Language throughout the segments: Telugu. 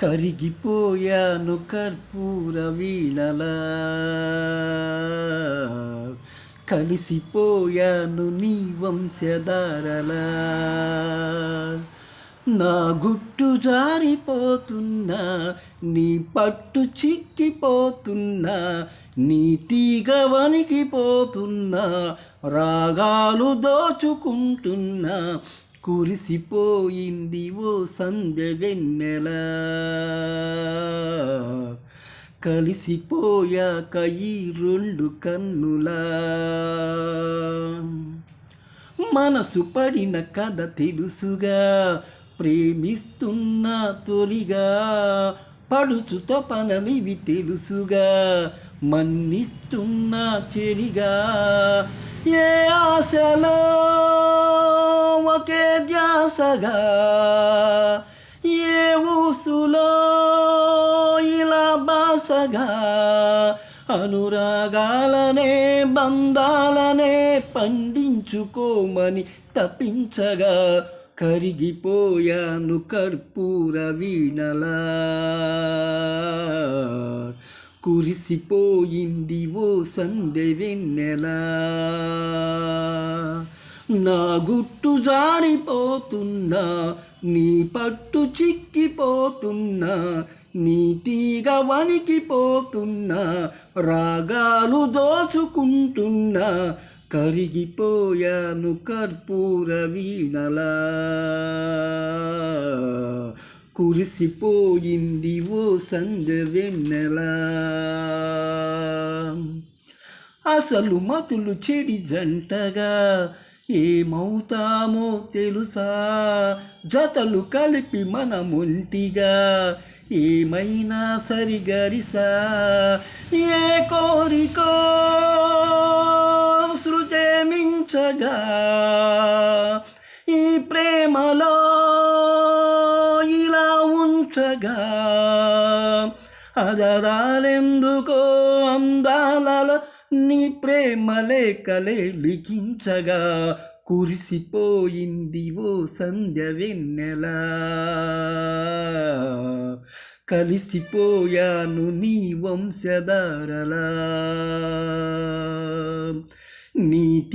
కరిగిపోయాను కర్పూర వీణలా. కలిసిపోయాను నీ వంశధారలా. నా గుట్టు జారిపోతున్నా నీ పట్టు చిక్కిపోతున్నా నీ తీగ వణికిపోతున్నా రాగాలు దోచుకుంటున్నా కురిసిపోయింది ఓ సంధ్య వెన్నెల. కలిసిపోయాక ఈ రెండు కన్నులా. మనసు పడిన కథ తెలుసుగా ప్రేమిస్తున్న తొలిగా పడుచు తపనలివి తెలుసుగా మన్నిస్తున్న చెలిగా ఏ ఆశలో ఒకే ధ్యాసగా ఏ ఊసులో ఇలా బాసగా అనురాగాలనే బంధాలనే పండించుకోమని తప్పించగా కరిగిపోయాను కర్పూర వీణలా కురిసిపోయింది ఓ సందె వెన్నెలా నా గుట్టు జారిపోతున్నా నీ పట్టు చిక్కిపోతున్నా నీ తీగ వణికిపోతున్నా రాగాలు దోచుకుంటున్నా కరిగిపోయాను కర్పూర వీణలా. కురిసిపోయింది ఓ సంజ వెన్నెలా. అసలు మతులు చెడి జంటగా ఏమవుతామో తెలుసా? జతలు కలిపి మనముంటిగా ఏమైనా సరిగరిసా? ఏ కోరికో శృతే మించగా? ఈ ప్రేమలో ఇలా ఉంచగా? అదరాలెందుకో అందాలలో నీ ప్రేమ లేఖలే లిఖించగా కురిసిపోయింది ఓ సంధ్య వెన్నెల. కలిసిపోయాను నీ వంశధారలా. నీ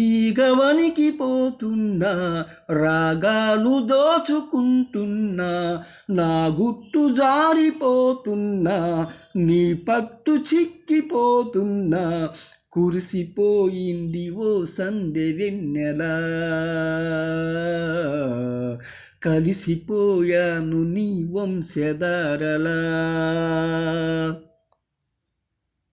పోతున్నా రాగాలు దోచుకుంటున్నా నా గుట్టు జారిపోతున్నా నీ పట్టు చిక్కిపోతున్నా కురిసిపోయింది ఓ సందె వెన్నెల. కలిసిపోయాను నీ వంశధారలా.